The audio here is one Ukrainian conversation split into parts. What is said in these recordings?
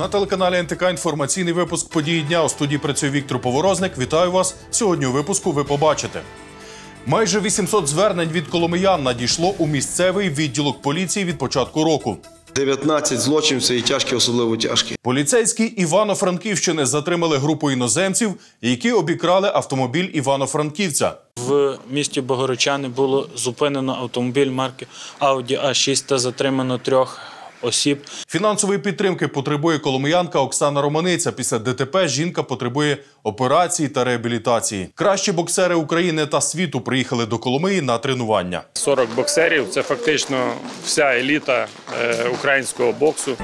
На телеканалі НТК інформаційний випуск події дня у студії працює Віктор Поворозник. Вітаю вас. Сьогодні у випуску ви побачите. Майже 800 звернень від коломиян надійшло у місцевий відділок поліції від початку року. 19 злочинців і тяжкі, особливо тяжкі. Поліцейські Івано-Франківщини затримали групу іноземців, які обікрали автомобіль Івано-Франківця. В місті Богородчани було зупинено автомобіль марки Audi A6 та затримано трьох осіб. Фінансової підтримки потребує коломиянка Оксана Романиця. Після ДТП жінка потребує операції та реабілітації. Кращі боксери України та світу приїхали до Коломиї на тренування. 40 боксерів це фактично вся еліта е, українського боксу.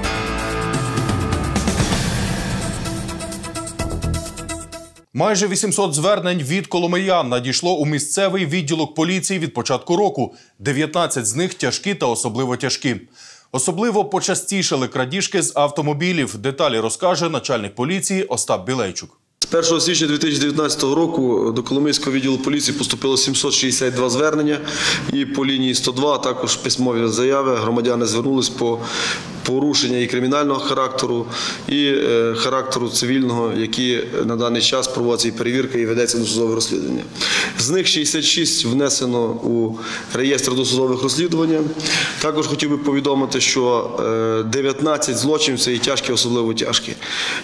Майже 800 звернень від коломиян надійшло у місцевий відділок поліції від початку року. 19 з них тяжкі та особливо тяжкі. Особливо почастішали крадіжки з автомобілів. Деталі розкаже начальник поліції Остап Білейчук. З 1 січня 2019 року до Коломийського відділу поліції поступило 762 звернення і по лінії 102, а також письмові заяви. Громадяни звернулись по порушення і кримінального характеру, і е, характеру цивільного, які на даний час проводиться і перевірка і ведеться досудове розслідування. З них 66 внесено у реєстр досудових розслідувань. Також хотів би повідомити, що е, 19 злочинців і тяжкі, особливо тяжкі.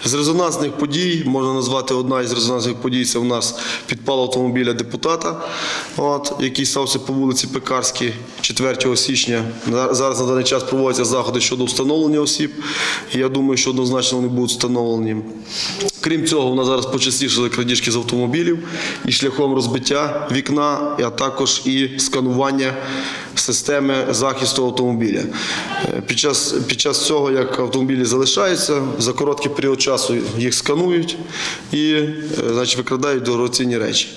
З резонансних подій можна назвати одна із резонансних подій. Це у нас підпал автомобіля депутата, який стався по вулиці Пекарській 4 січня. Зараз на даний час проводяться заходи щодо встановлення осіб. Я думаю, що однозначно вони будуть встановлені. Крім цього, у нас зараз почастішили крадіжки з автомобілів і шляхом розбиття вікна, а також і сканування системи захисту автомобіля. Е, Під час, під час цього, як автомобілі залишаються, за короткий період часу їх сканують і е, значить, викрадають дорогоцінні речі.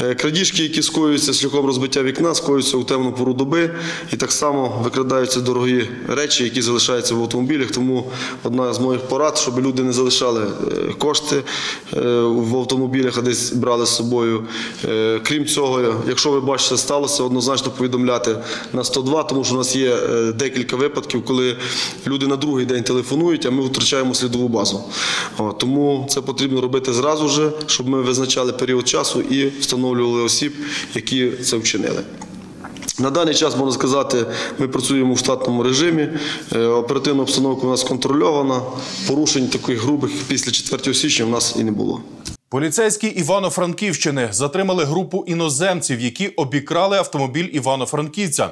Е, Крадіжки, які скоюються шляхом розбиття вікна, скоюються у темну пору доби і так само викрадаються дорогі речі, які залишаються в автомобілях. Тому одна з моїх порад, щоб люди не залишали кошти в автомобілях, а десь брали з собою. Крім цього, якщо ви бачите, сталося, однозначно повідомляти на 102, тому що у нас є е, декілька випадків, коли люди на другий день телефонують, а ми втрачаємо слідову базу. Тому це потрібно робити зразу же, щоб ми визначали період часу і встановлювали осіб, які це вчинили. На даний час можна сказати, ми працюємо в штатному режимі. Е, Оперативна обстановка у нас контрольована. Порушень таких грубих після 4 січня в нас і не було. Поліцейські Івано-Франківщини затримали групу іноземців, які обікрали автомобіль Івано-Франківця.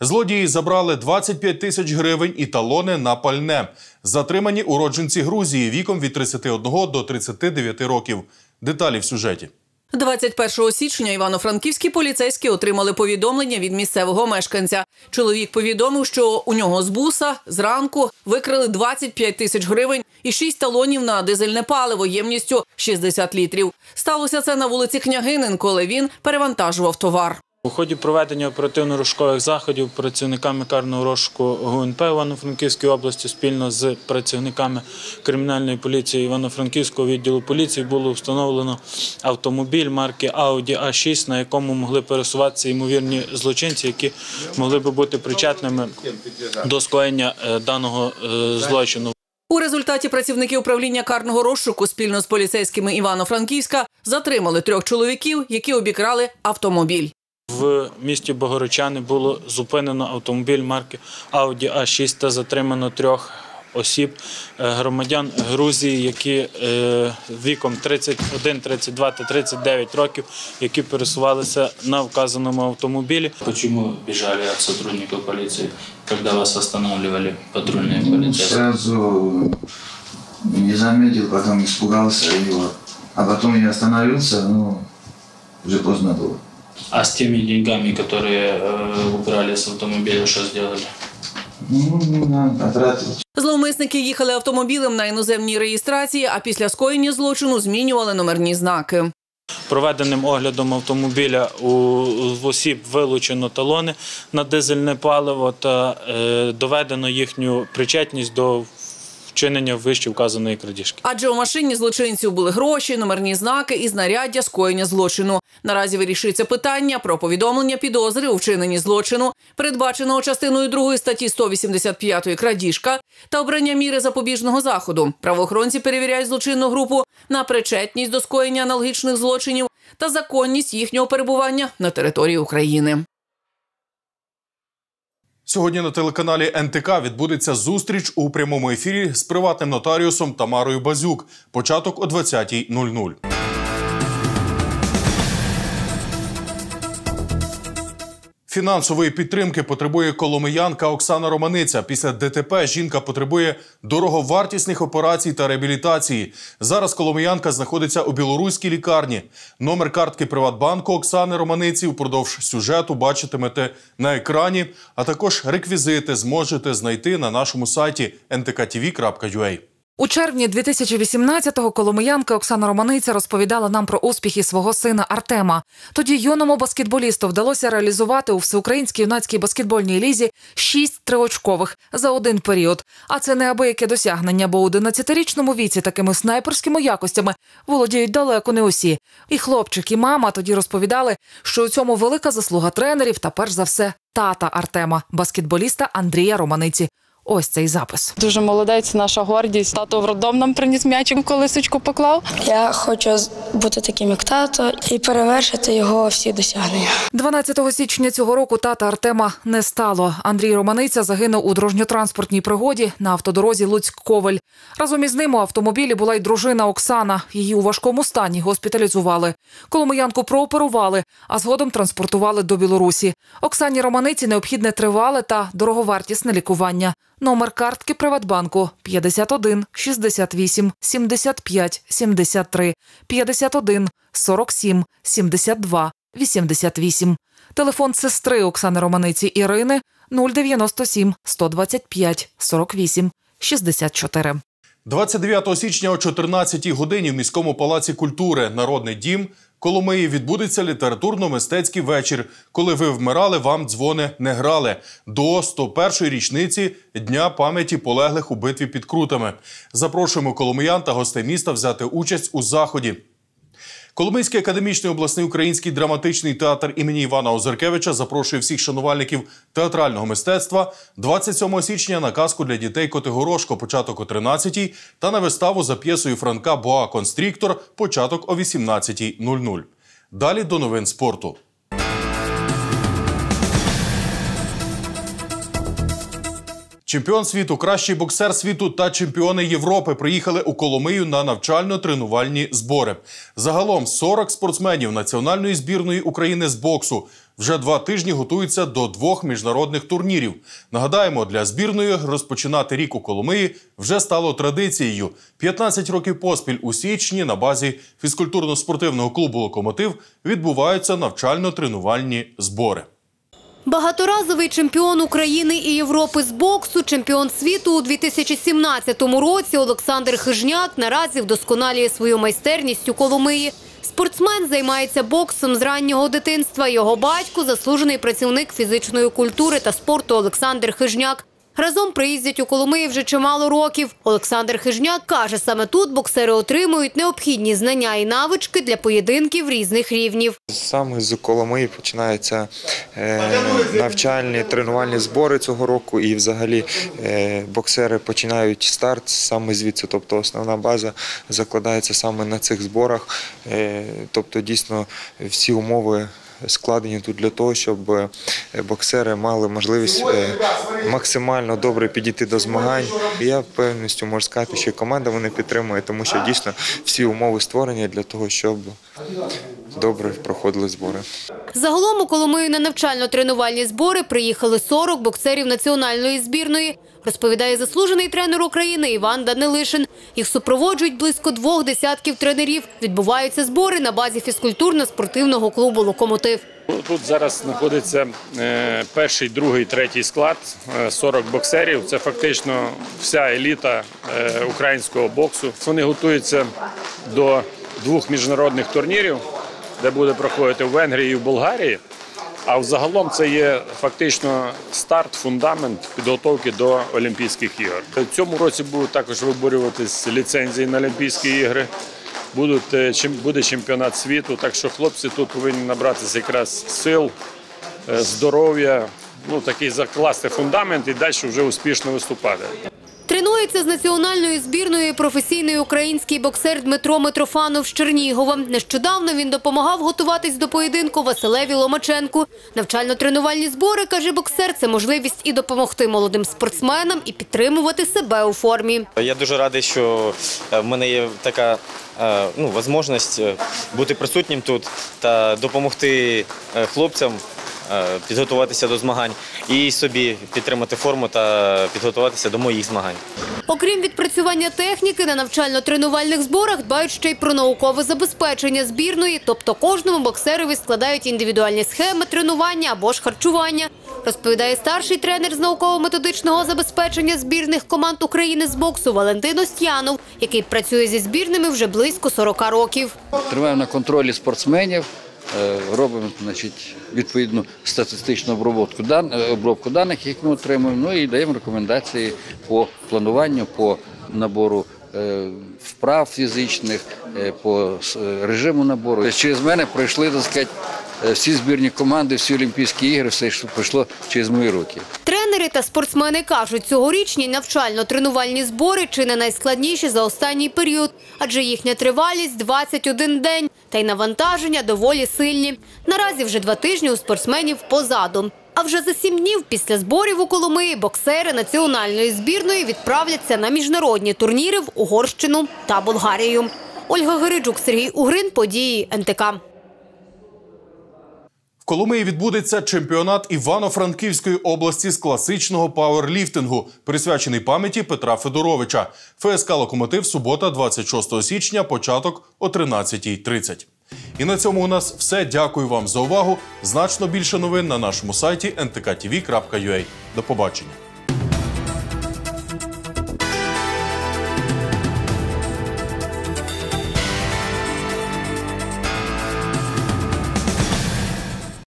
Злодії забрали 25 тисяч гривень і талони на пальне. Затримані уродженці Грузії віком від 31 до 39 років. Деталі в сюжеті. 21 січня івано-франківські поліцейські отримали повідомлення від місцевого мешканця. Чоловік повідомив, що у нього з буса зранку викрили 25 тисяч гривень і 6 талонів на дизельне паливо ємністю 60 літрів. Сталося це на вулиці Княгинин, коли він перевантажував товар. У ході проведення оперативно-розшукових заходів працівниками карного розшуку ГУНП Івано-Франківської області спільно з працівниками кримінальної поліції Івано-Франківського відділу поліції було встановлено автомобіль марки Audi A6, на якому могли пересуватися ймовірні злочинці, які могли би бути причетними до скоєння е, даного е, злочину. У результаті працівники управління карного розшуку спільно з поліцейськими Івано-Франківська затримали трьох чоловіків, які обікрали автомобіль. В місті Богородчани було зупинено автомобіль марки Audi A6 та затримано трьох осіб, е, громадян Грузії, які е, віком 31, 32 та 39 років, які пересувалися на вказаному автомобілі. Почему бежали от сотрудников полиции, когда вас останавливали патрульные полицейские? Сразу не заметил, потом испугался и вот. А потом я остановился, ну, уже поздно было. А с теми деньгами, которые э, убрали с автомобиля, что сделали? Ну. Зловмисники їхали автомобілем на іноземній реєстрації, а після скоєння злочину змінювали номерні знаки. Проведеним оглядом автомобіля у осіб вилучено талони на дизельне паливо та е, доведено їхню причетність до вчинення вище вказаної крадіжки. Адже у машині злочинців були гроші, номерні знаки і знаряддя скоєння злочину. Наразі вирішується питання про повідомлення підозри у вчиненні злочину, передбаченого частиною 2 статті 185 крадіжка та обрання міри запобіжного заходу. Правоохоронці перевіряють злочинну групу на причетність до скоєння аналогічних злочинів та законність їхнього перебування на території України. Сьогодні на телеканалі НТК відбудеться зустріч у прямому ефірі з приватним нотаріусом Тамарою Базюк. Початок о 20.00. Фінансової підтримки потребує коломиянка Оксана Романиця. Після ДТП жінка потребує дороговартісних операцій та реабілітації. Зараз коломиянка знаходиться у білоруській лікарні. Номер картки Приватбанку Оксани Романиці впродовж сюжету бачитимете на екрані, а також реквізити зможете знайти на нашому сайті ntkTV.ua. У червні 2018-го коломиянка Оксана Романиця розповідала нам про успіхи свого сина Артема. Тоді юному баскетболісту вдалося реалізувати у всеукраїнській юнацькій баскетбольній лізі шість триочкових за один період. А це неабияке досягнення, бо у 11-річному віці такими снайперськими якостями володіють далеко не усі. І хлопчик, і мама тоді розповідали, що у цьому велика заслуга тренерів та перш за все тата Артема, баскетболіста Андрія Романиці. Ось цей запис. Дуже молодець, наша гордість. Тато в роддом нам приніс м'ячик, колисочку поклав. Я хочу бути таким, як тато, і перевершити його всі досягнення. 12 січня цього року тата Артема не стало. Андрій Романиця загинув у дорожньо-транспортній пригоді на автодорозі Луцьк-Ковель. Разом із ним у автомобілі була й дружина Оксана. Її у важкому стані госпіталізували. Коломиянку прооперували, а згодом транспортували до Білорусі. Оксані Романиці необхідне тривале та дороговартісне лікування. Номер картки Приватбанку 51 68 75 73 51 47 72 88. Телефон сестри Оксани Романиці Ірини 097 125 48 64. 29 січня о 14 годині в міському палаці культури Народний дім Коломиї відбудеться літературно-мистецький вечір. Коли ви вмирали, вам дзвони не грали до 101-ї річниці Дня пам'яті полеглих у битві під Крутами. Запрошуємо коломиян та гостей міста взяти участь у заході. Коломийський академічний обласний український драматичний театр імені Івана Озеркевича запрошує всіх шанувальників театрального мистецтва 27 січня на казку для дітей Котигорошко, початок о 13-й та на виставу за п'єсою Франка Боа Констріктор, початок о 18.00. Далі до новин спорту. Чемпіон світу, кращий боксер світу та чемпіони Європи приїхали у Коломию на навчально-тренувальні збори. Загалом 40 спортсменів національної збірної України з боксу вже два тижні готуються до двох міжнародних турнірів. Нагадаємо, для збірної розпочинати рік у Коломиї вже стало традицією. 15 років поспіль у січні на базі фізкультурно-спортивного клубу Локомотив відбуваються навчально-тренувальні збори. Багаторазовий чемпіон України і Європи з боксу, чемпіон світу у 2017 році Олександр Хижняк наразі вдосконалює свою майстерність у Коломиї. Спортсмен займається боксом з раннього дитинства. Його батько – заслужений працівник фізичної культури та спорту Олександр Хижняк. Разом приїздять у Коломиї вже чимало років. Олександр Хижняк каже, саме тут боксери отримують необхідні знання і навички для поєдинків різних рівнів. Саме з Коломиї починаються е, навчальні тренувальні збори цього року, і взагалі е, боксери починають старт саме звідси. Тобто основна база закладається саме на цих зборах. Е, тобто, дійсно всі умови. Складені тут для того, щоб е, боксери мали можливість е, максимально добре підійти до змагань. Я впевненістю можу сказати, що команда мене підтримує, тому що дійсно всі умови створені для того, щоб добре проходили збори. Загалом у Коломию на навчально-тренувальні збори приїхали 40 боксерів національної збірної, розповідає заслужений тренер України Іван Данилишин. Їх супроводжують близько двох десятків тренерів. Відбуваються збори на базі фізкультурно-спортивного клубу «Локомотив». Тут зараз знаходиться е, перший, другий, третій склад, е, 40 боксерів. Це фактично вся еліта е, українського боксу. Вони готуються до двох міжнародних турнірів, де буде проходити в Венгрії і в Болгарії. А взагалом це є фактично старт, фундамент підготовки до Олімпійських ігор. В цьому році будуть також виборюватись ліцензії на Олімпійські ігри. Будуть, е, буде чемпіонат світу, так що хлопці тут повинні набратися якраз сил, е, здоров'я, ну такий закласти фундамент і далі вже успішно виступати. Тренується з національною збірною професійний український боксер Дмитро Митрофанов з Чернігова. Нещодавно він допомагав готуватись до поєдинку Василеві Ломаченку. Навчально-тренувальні збори, каже боксер, це можливість і допомогти молодим спортсменам, і підтримувати себе у формі. Я дуже радий, що е, в мене є така е, ну, можливість е, бути присутнім тут та допомогти хлопцям підготуватися до змагань і собі підтримати форму та підготуватися до моїх змагань. Окрім відпрацювання техніки, на навчально-тренувальних зборах дбають ще й про наукове забезпечення збірної, тобто кожному боксерові складають індивідуальні схеми тренування або ж харчування. Розповідає старший тренер з науково-методичного забезпечення збірних команд України з боксу Валентин Остянов, який працює зі збірними вже близько 40 років. Тримаємо на контролі спортсменів, е, робимо значить, відповідну статистичну обробку, е, обробку даних, які ми отримуємо, ну і даємо рекомендації по плануванню, по набору е, вправ фізичних, е, по е, режиму набору. Через мене пройшли так сказати, е, всі збірні команди, всі Олімпійські ігри, все що пройшло через мої руки. Тренери та спортсмени кажуть, цьогорічні навчально-тренувальні збори чи не найскладніші за останній період, адже їхня тривалість 21 день, та й навантаження доволі сильні. Наразі вже два тижні у спортсменів позаду. А вже за сім днів після зборів у Коломиї боксери національної збірної відправляться на міжнародні турніри в Угорщину та Болгарію. Ольга Гириджук, Сергій Угрин, події НТК. Коломиї відбудеться чемпіонат Івано-Франківської області з класичного пауерліфтингу, присвячений пам'яті Петра Федоровича. ФСК Локомотив субота, 26 січня, початок о 13.30. І на цьому у нас все. Дякую вам за увагу. Значно більше новин на нашому сайті ntktv.ua. До побачення.